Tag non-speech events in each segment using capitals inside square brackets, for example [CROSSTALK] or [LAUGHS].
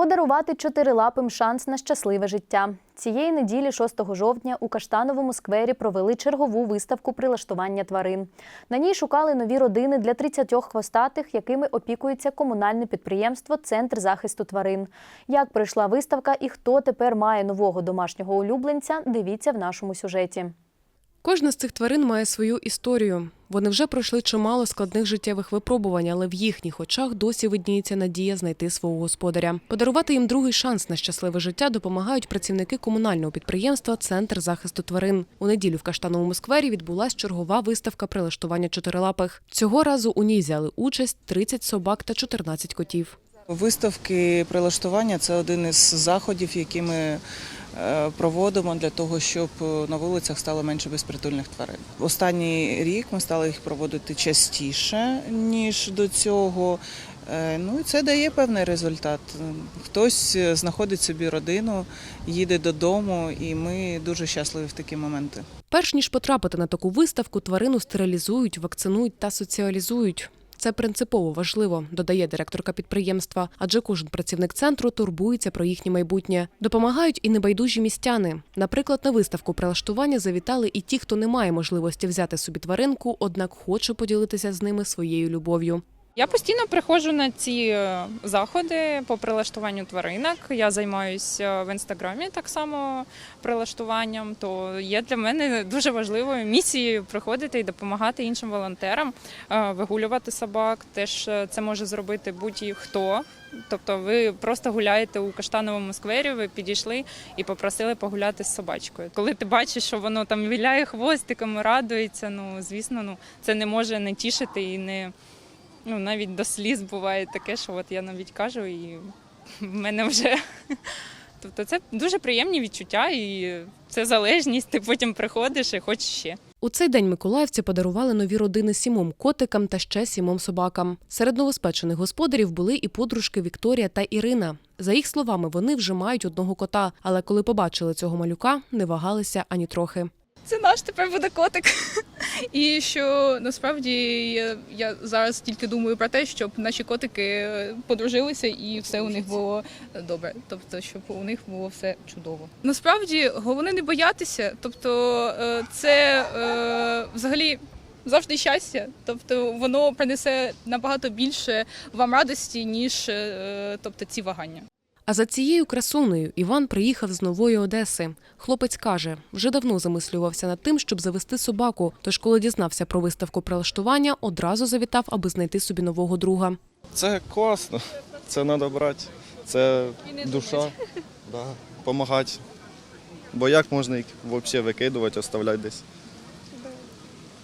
Подарувати чотирилапим шанс на щасливе життя. Цієї неділі, 6 жовтня, у Каштановому сквері провели чергову виставку прилаштування тварин. На ній шукали нові родини для 30 хвостатих, якими опікується комунальне підприємство Центр захисту тварин. Як пройшла виставка і хто тепер має нового домашнього улюбленця, дивіться в нашому сюжеті. Кожна з цих тварин має свою історію. Вони вже пройшли чимало складних життєвих випробувань, але в їхніх очах досі видніється надія знайти свого господаря. Подарувати їм другий шанс на щасливе життя допомагають працівники комунального підприємства Центр захисту тварин. У неділю в Каштановому сквері відбулась чергова виставка прилаштування чотирилапих. Цього разу у ній взяли участь 30 собак та 14 котів. Виставки прилаштування це один із заходів, які ми проводимо для того, щоб на вулицях стало менше безпритульних тварин. Останній рік ми стали їх проводити частіше ніж до цього. Е, Ну і це дає певний результат. Хтось знаходить собі родину, їде додому, і ми дуже щасливі в такі моменти. Перш ніж потрапити на таку виставку, тварину стерилізують, вакцинують та соціалізують. Це принципово важливо, додає директорка підприємства, адже кожен працівник центру турбується про їхнє майбутнє. Допомагають і небайдужі містяни. Наприклад, на виставку прилаштування завітали і ті, хто не має можливості взяти собі тваринку, однак хоче поділитися з ними своєю любов'ю. Я постійно приходжу на ці е, заходи по прилаштуванню тваринок. Я займаюся в інстаграмі так само прилаштуванням. То є для мене дуже важливою місією приходити і допомагати іншим волонтерам е, вигулювати собак. Теж е, це може зробити будь-хто. Тобто, ви просто гуляєте у каштановому сквері, ви підійшли і попросили погуляти з собачкою. Коли ти бачиш, що воно там віляє хвостиком, радується, ну звісно, ну це не може не тішити і не. Ну, навіть до сліз буває таке, що от я навіть кажу, і в мене вже. [LAUGHS] Тобто це дуже приємні відчуття, і це залежність. Ти потім приходиш і хочеш ще. У цей день миколаївці подарували нові родини сімом котикам та ще сімом собакам. Серед новоспечених господарів були і подружки Вікторія та Ірина. За їх словами, вони вже мають одного кота, але коли побачили цього малюка, не вагалися ані трохи. Це наш тепер буде котик. [LAUGHS] І що насправді я, я зараз тільки думаю про те, щоб наші котики подружилися і все у них було добре. Тобто, щоб у них було все чудово. Насправді головне не боятися. Тобто, е, це е, взагалі. Завжди щастя, тобто воно принесе набагато більше вам радості, ніж е, тобто ці вагання. А за цією красунею Іван приїхав з нової Одеси. Хлопець каже, вже давно замислювався над тим, щоб завести собаку. Тож, коли дізнався про виставку прилаштування, одразу завітав, аби знайти собі нового друга. Це класно, це треба брати, це душа, допомагати. Бо як можна їх взагалі викидувати, оставляти десь?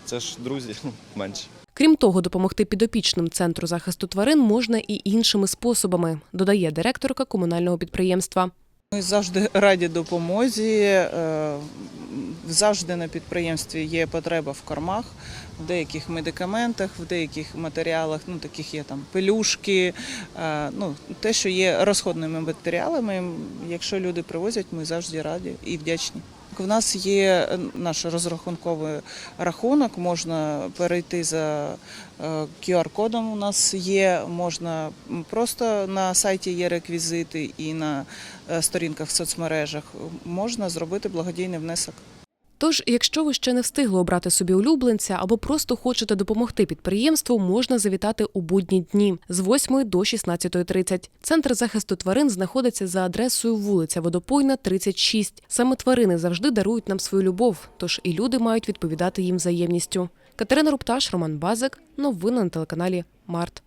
Це ж друзі [LAUGHS] менше. Крім того, допомогти підопічним центру захисту тварин можна і іншими способами, додає директорка комунального підприємства. Ми завжди раді допомозі. е, Завжди на підприємстві є потреба в кормах, в деяких медикаментах, в деяких матеріалах, ну таких є там пелюшки, е, ну те, що є розходними матеріалами. Якщо люди привозять, ми завжди раді і вдячні. У нас є наш розрахунковий рахунок, можна перейти за е, QR-кодом. У нас є, можна просто на сайті є реквізити і на е, сторінках в соцмережах. Можна зробити благодійний внесок. Тож, якщо ви ще не встигли обрати собі улюбленця або просто хочете допомогти підприємству, можна завітати у будні дні з 8 до 16.30. Центр захисту тварин знаходиться за адресою вулиця Водопойна, 36. Саме тварини завжди дарують нам свою любов, тож і люди мають відповідати їм взаємністю. Катерина Рупташ, Роман Базик. Новини на телеканалі Март.